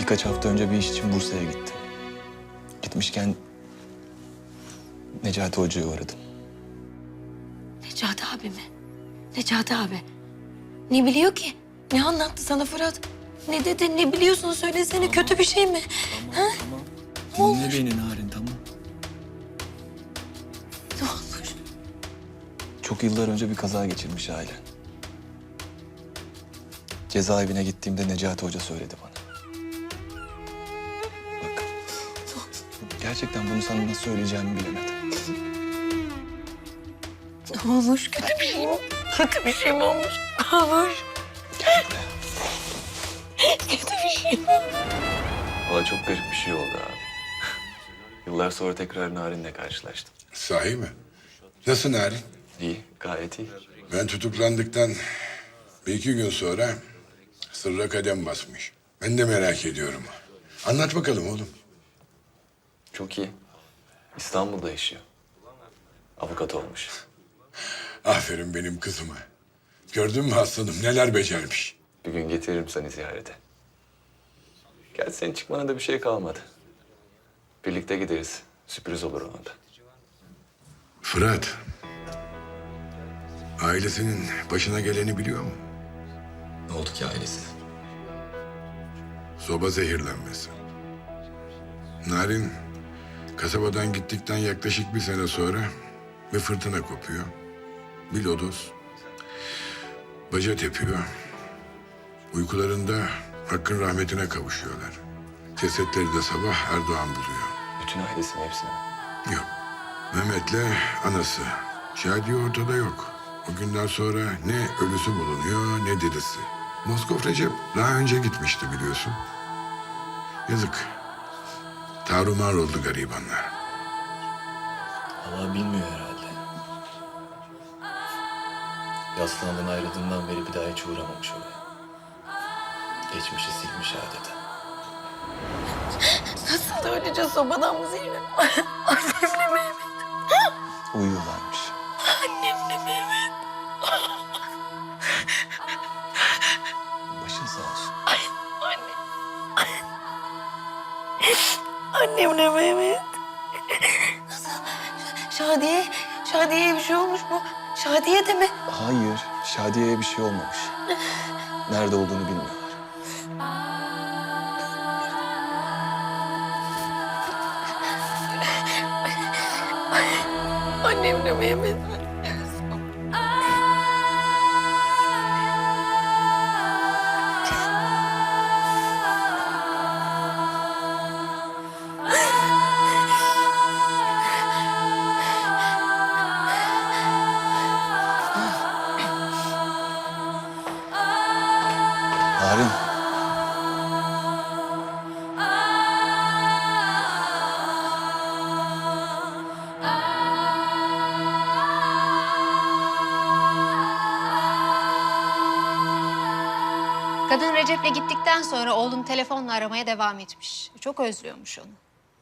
Birkaç hafta önce bir iş için Bursa'ya gittim. Gitmişken Necati Hoca'yı uğradım. Necati abi mi? Necati abi. Ne biliyor ki? Ne anlattı sana Fırat? Ne dedi? Ne biliyorsun? Söylesene. Kötü bir şey mi? Ha? Dinle beni Narin tamam. Ne olmuş? Çok yıllar önce bir kaza geçirmiş ailen. Cezaevine gittiğimde Necati Hoca söyledi bana. Gerçekten bunu sana nasıl söyleyeceğimi bilemedim. Ne olmuş? Kötü bir şey mi? Kötü bir şey mi olmuş? Ne olmuş? Gel buraya. Kötü bir şey mi? Valla çok garip bir şey oldu abi. Yıllar sonra tekrar Narin'le karşılaştım. Sahi mi? Nasıl Narin? İyi, gayet iyi. Ben tutuklandıktan bir iki gün sonra sırra kadem basmış. Ben de merak ediyorum. Anlat bakalım oğlum. Çok iyi. İstanbul'da yaşıyor. Avukat olmuş. Aferin benim kızıma. Gördün mü aslanım neler becermiş. Bir gün getiririm seni ziyarete. Gerçi senin çıkmana da bir şey kalmadı. Birlikte gideriz. Sürpriz olur ona da. Fırat. Ailesinin başına geleni biliyor mu? Ne oldu ki ailesine? Soba zehirlenmesi. Narin kasabadan gittikten yaklaşık bir sene sonra bir fırtına kopuyor. Bir lodos. Baca tepiyor. Uykularında Hakk'ın rahmetine kavuşuyorlar. Cesetleri de sabah Erdoğan buluyor. Bütün ailesini hepsini. Yok. Mehmet'le anası. Şadiye ortada yok. O günden sonra ne ölüsü bulunuyor ne dirisi. Moskov Recep daha önce gitmişti biliyorsun. Yazık. Tarumar oldu garibanlar. Allah bilmiyor herhalde. Yaslandan ayrıldığından beri bir daha hiç uğramamış oraya. Geçmişi silmiş adeta. Nasıl da öylece sobadan mı zehirlen? Annemle Mehmet. Uyuyorlarmış. Annemle Mehmet. Nasıl? Şadiye, Şadiye'ye bir şey olmuş mu? Şadiye de mi? Hayır, Şadiye'ye bir şey olmamış. Nerede olduğunu bilmiyorlar. Annemle Mehmet mi? Kadın Recep'le gittikten sonra oğlunu telefonla aramaya devam etmiş. Çok özlüyormuş onu.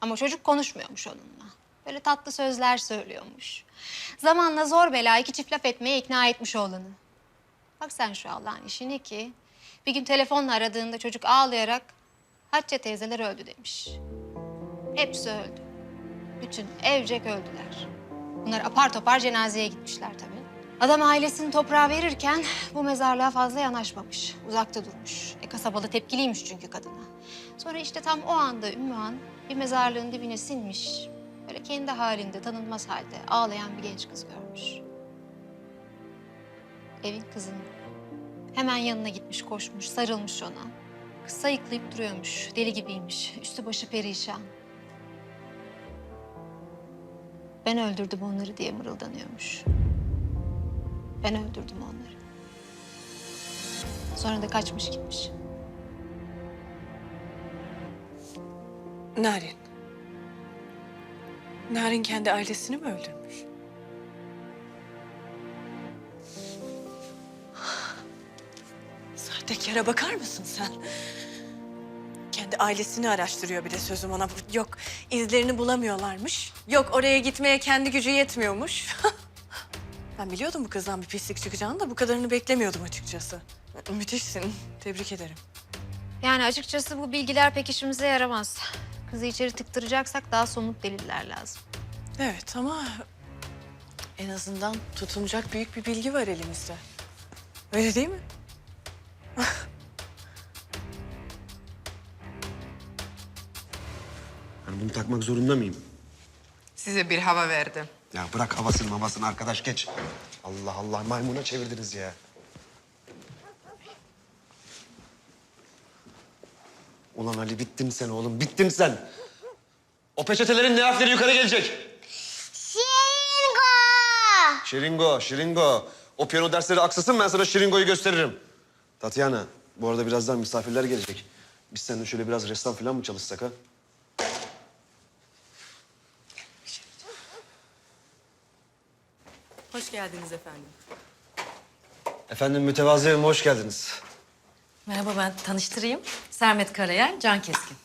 Ama çocuk konuşmuyormuş onunla. Böyle tatlı sözler söylüyormuş. Zamanla zor bela iki çift laf etmeye ikna etmiş oğlanı. Bak sen şu Allah'ın işine ki... ...bir gün telefonla aradığında çocuk ağlayarak... ...Hatice teyzeler öldü demiş. Hepsi öldü. Bütün evcek öldüler. Bunlar apar topar cenazeye gitmişler tabii. Adam ailesini toprağa verirken bu mezarlığa fazla yanaşmamış. Uzakta durmuş. E kasabalı tepkiliymiş çünkü kadına. Sonra işte tam o anda Ümmühan bir mezarlığın dibine sinmiş. Böyle kendi halinde tanınmaz halde ağlayan bir genç kız görmüş. Evin kızını. Hemen yanına gitmiş koşmuş sarılmış ona. Kız sayıklayıp duruyormuş. Deli gibiymiş. Üstü başı perişan. Ben öldürdüm onları diye mırıldanıyormuş. Ben öldürdüm onları. Sonra da kaçmış gitmiş. Narin. Narin kendi ailesini mi öldürmüş? Sahtekara bakar mısın sen? Kendi ailesini araştırıyor bir de sözüm ona. Yok izlerini bulamıyorlarmış. Yok oraya gitmeye kendi gücü yetmiyormuş. ben biliyordum bu kızdan bir pislik çıkacağını da bu kadarını beklemiyordum açıkçası. Müthişsin. Tebrik ederim. Yani açıkçası bu bilgiler pek işimize yaramaz. Kızı içeri tıktıracaksak daha somut deliller lazım. Evet ama en azından tutunacak büyük bir bilgi var elimizde. Öyle değil mi? Ben bunu takmak zorunda mıyım? Size bir hava verdim. Ya bırak havasını mamasını arkadaş geç. Allah Allah maymuna çevirdiniz ya. Ulan Ali bittin sen oğlum bittin sen. O peçetelerin ne harfleri yukarı gelecek? Şiringo. Şiringo, Şiringo. O piyano dersleri aksasın ben sana Şiringo'yu gösteririm. Tatyana, bu arada birazdan misafirler gelecek. Biz seninle şöyle biraz ressam falan mı çalışsak ha? Hoş geldiniz efendim. Efendim mütevazı evime hoş geldiniz. Merhaba ben tanıştırayım. Sermet Karayel, Can Keskin.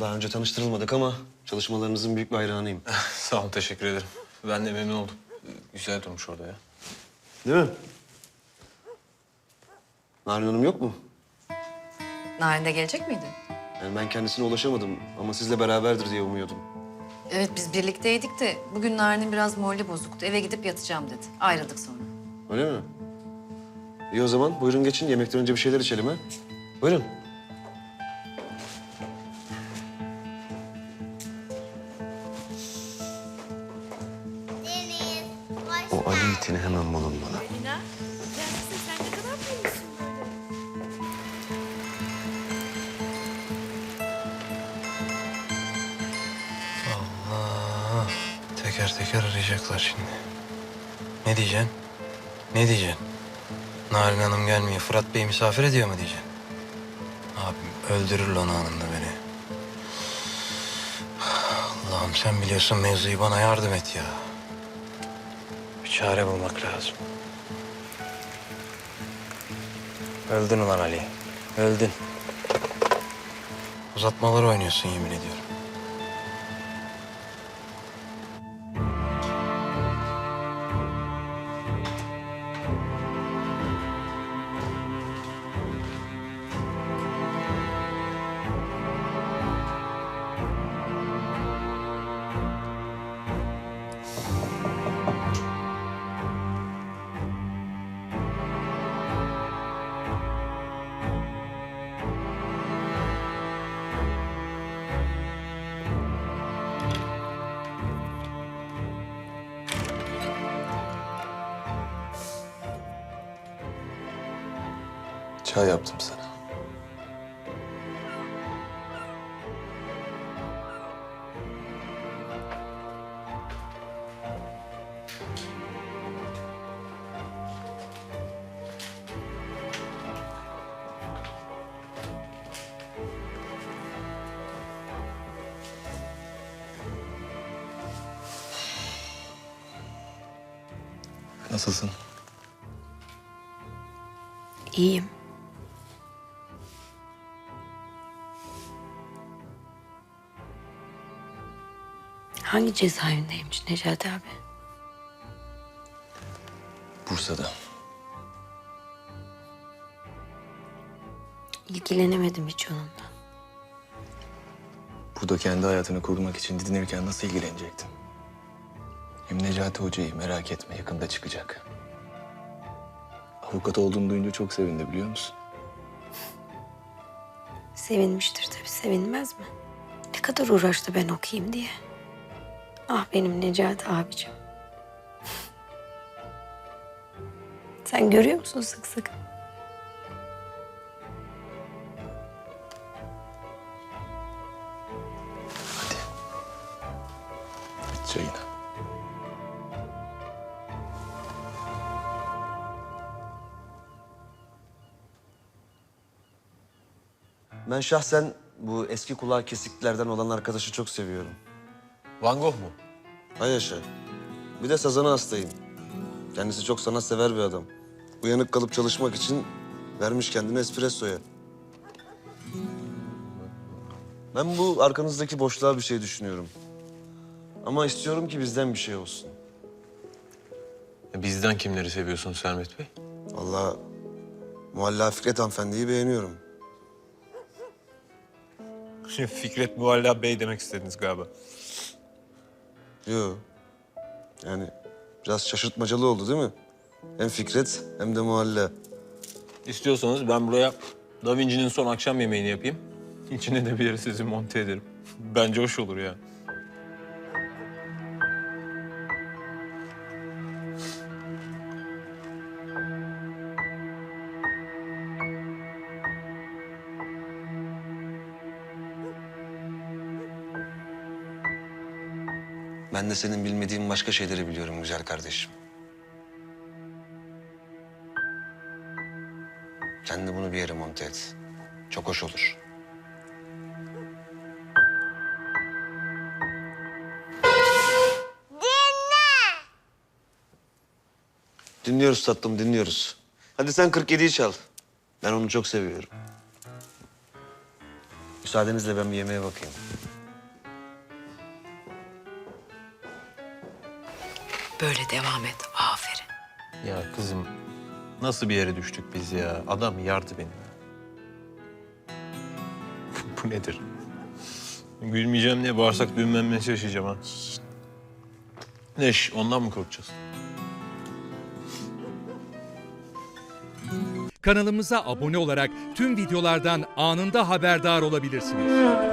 Daha önce tanıştırılmadık ama çalışmalarınızın büyük bir hayranıyım. Sağ ol, teşekkür ederim. Ben de memnun oldum. Güzel durmuş orada ya. Değil mi? Narin Hanım yok mu? Narin de gelecek miydi? Yani ben kendisine ulaşamadım ama sizle beraberdir diye umuyordum. Evet biz birlikteydik de bugün Narin'in biraz morali bozuktu. Eve gidip yatacağım dedi. Ayrıldık sonra. Öyle mi? İyi o zaman buyurun geçin. Yemekten önce bir şeyler içelim ha. Buyurun. O Ali itini hemen bulun bana. Allah. Teker teker arayacaklar şimdi. Ne diyeceksin? Ne diyeceksin? Narin Hanım gelmiyor. Fırat Bey misafir ediyor mu diyeceksin? Abim öldürür lan anında beni. Allah'ım sen biliyorsun mevzuyu bana yardım et ya. Bir çare bulmak lazım. Öldün ulan Ali. Öldün. Uzatmalar oynuyorsun yemin ediyorum. Çay yaptım sana. Nasılsın? İyiyim. Hangi cezaevindeymiş Necati abi? Bursa'da. İlgilenemedim hiç onunla. Burada kendi hayatını kurmak için didinirken nasıl ilgilenecektim? Hem Necati Hoca'yı merak etme yakında çıkacak. Avukat olduğunu duyunca çok sevindi biliyor musun? Sevinmiştir tabii, sevinmez mi? Ne kadar uğraştı ben okuyayım diye. Ah benim Necati abicim. Sen görüyor musun sık sık? Hadi. İç çayını. Ben şahsen bu eski kulağı kesiklerden olan arkadaşı çok seviyorum. Van Gogh mu? Hay yaşa. Bir de sazana hastayım. Kendisi çok sanatsever bir adam. Uyanık kalıp çalışmak için vermiş kendini espressoya. Ben bu arkanızdaki boşluğa bir şey düşünüyorum. Ama istiyorum ki bizden bir şey olsun. Bizden kimleri seviyorsun Sermet Bey? Vallahi Mualla Fikret hanımefendiyi beğeniyorum. Fikret Mualla Bey demek istediniz galiba. Yo. Yani biraz şaşırtmacalı oldu değil mi? Hem Fikret hem de Muhalla. İstiyorsanız ben buraya Da Vinci'nin son akşam yemeğini yapayım. İçine de bir yere sizi monte ederim. Bence hoş olur ya. Ben de senin bilmediğin başka şeyleri biliyorum güzel kardeşim. Sen de bunu bir yere monte et. Çok hoş olur. Dinliyoruz tatlım, dinliyoruz. Hadi sen 47'yi çal. Ben onu çok seviyorum. Müsaadenizle ben bir yemeğe bakayım. Böyle devam et. Aferin. Ya kızım nasıl bir yere düştük biz ya? Adam yardı beni. Bu nedir? Gülmeyeceğim diye bağırsak düğünlenmeye şaşacağım ha. Neş ondan mı korkacağız? Kanalımıza abone olarak tüm videolardan anında haberdar olabilirsiniz.